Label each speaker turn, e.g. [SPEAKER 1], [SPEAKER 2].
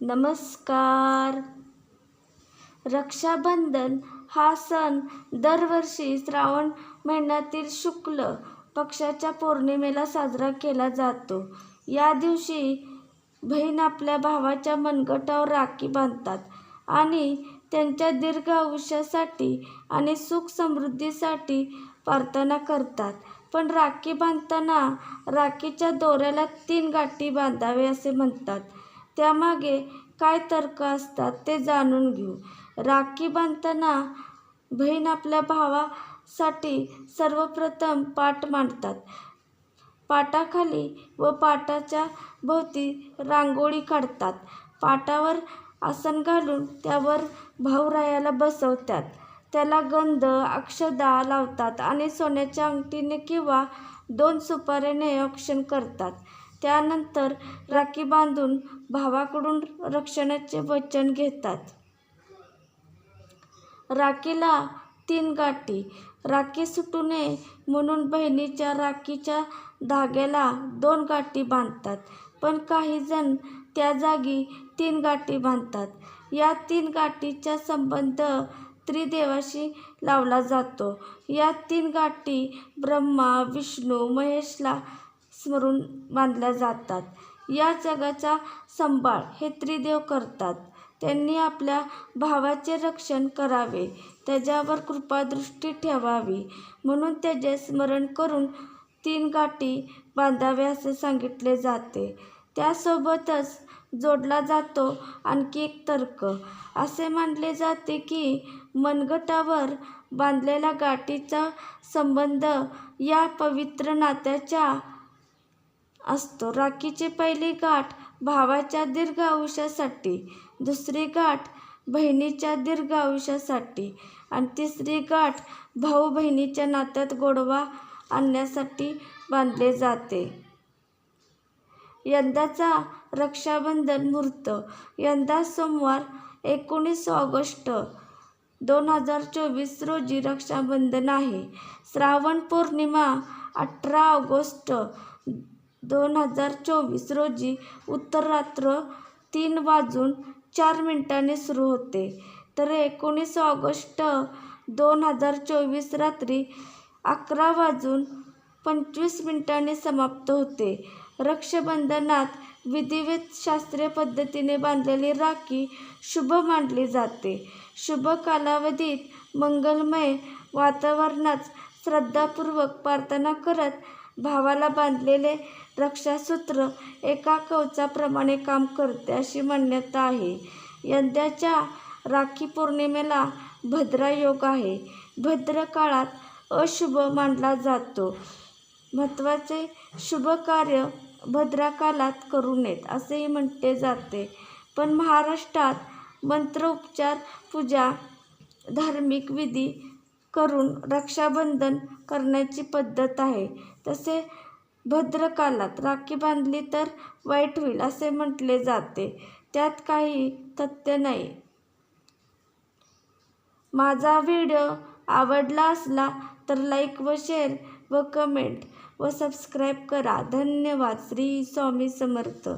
[SPEAKER 1] नमस्कार. रक्षाबंधन हा सण दरवर्षी श्रावण महिन्यातील शुक्ल पक्षाच्या पौर्णिमेला साजरा केला जातो. या दिवशी बहीण आपल्या भावाच्या मनगटावर राखी बांधतात आणि त्यांच्या दीर्घ आयुष्यासाठी आणि सुख समृद्धीसाठी प्रार्थना करतात. पण राखी बांधताना राखीच्या दोऱ्याला तीन गाठी बांधावे असे म्हणतात. त्यामागे काय तर्क असतात ते जाणून घेऊ. राखी बांधताना बहीण आपल्या भावासाठी सर्वप्रथम पाट मांडतात. पाटाखाली व पाटाच्या भोवती रांगोळी काढतात. पाटावर आसन घालून त्यावर भाऊरायाला बसवतात. त्याला गंध अक्षदा लावतात आणि सोन्याच्या अंगठीने किंवा दोन सुपाऱ्याने औक्षण करतात. त्यानंतर राखी बांधून भावाकडून रक्षणाचे वचन घेतात. राखीला तीन गाठी राखी सुटू नये म्हणून बहिणीच्या राखीच्या धाग्याला दोन गाठी बांधतात पण काही जण त्या जागी तीन गाठी बांधतात. या तीन गाठीचा संबंध त्रिदेवाशी लावला जातो. या तीन गाठी ब्रह्मा विष्णू महेशला स्मरून बांधल्या जातात. या जगाचा सांभाळ हे त्रिदेव करतात. त्यांनी आपल्या भावाचे रक्षण करावे त्याच्यावर कृपादृष्टी ठेवावी म्हणून त्याचे स्मरण करून तीन गाठी बांधावे असे सांगितले जाते. त्यासोबतच जोडला जातो आणखी एक तर्क. असे मानले जाते की मनगटावर बांधलेल्या गाठीचा संबंध या पवित्र नात्याच्या असतो. राखीची पहिली गाठ भावाच्या दीर्घ आयुष्यासाठी दुसरी गाठ बहिणीच्या दीर्घ आयुष्यासाठी आणि तिसरी गाठ भाऊ बहिणीच्या नात्यात गोडवा आणण्यासाठी बांधले जाते. यंदाचा रक्षाबंधन मुहूर्त यंदा सोमवार एकोणीस ऑगस्ट दोन हजार चोवीस रोजी रक्षाबंधन आहे. श्रावण पौर्णिमा अठरा ऑगस्ट दोन हजार चोवीस रोजी उत्तररात्र तीन वाजून चार मिनिटांनी सुरू होते. तर एकोणीस ऑगस्ट दोन हजार चोवीस रात्री अकरा वाजून पंचवीस मिनिटांनी समाप्त होते. रक्षाबंधनात विधिवत शास्त्रीय पद्धतीने बांधलेली राखी शुभ मानली जाते. शुभ कालावधीत मंगलमय वातावरणात श्रद्धापूर्वक प्रार्थना करत भावाला बांधलेले रक्षासूत्र एका कवचाप्रमाणे काम करते अशी मान्यता आहे. यंदाच्या राखी पौर्णिमेला भद्रा योग आहे. भद्र काळात अशुभ मानला जातो. महत्त्वाचे शुभ कार्य भद्रा कालात करू नयेत असेही म्हटले जाते. पण महाराष्ट्रात मंत्रोपचार पूजा धार्मिक विधी करून रक्षाबंधन करण्याची पद्धत आहे. तसे भद्रकालात राखी बांधली तर वाईट होईल असे म्हटले जाते. त्यात काही तथ्य नाही. माझा व्हिडिओ आवडला असला तर लाईक व शेअर व कमेंट व सबस्क्राईब करा. धन्यवाद. श्री स्वामी समर्थ.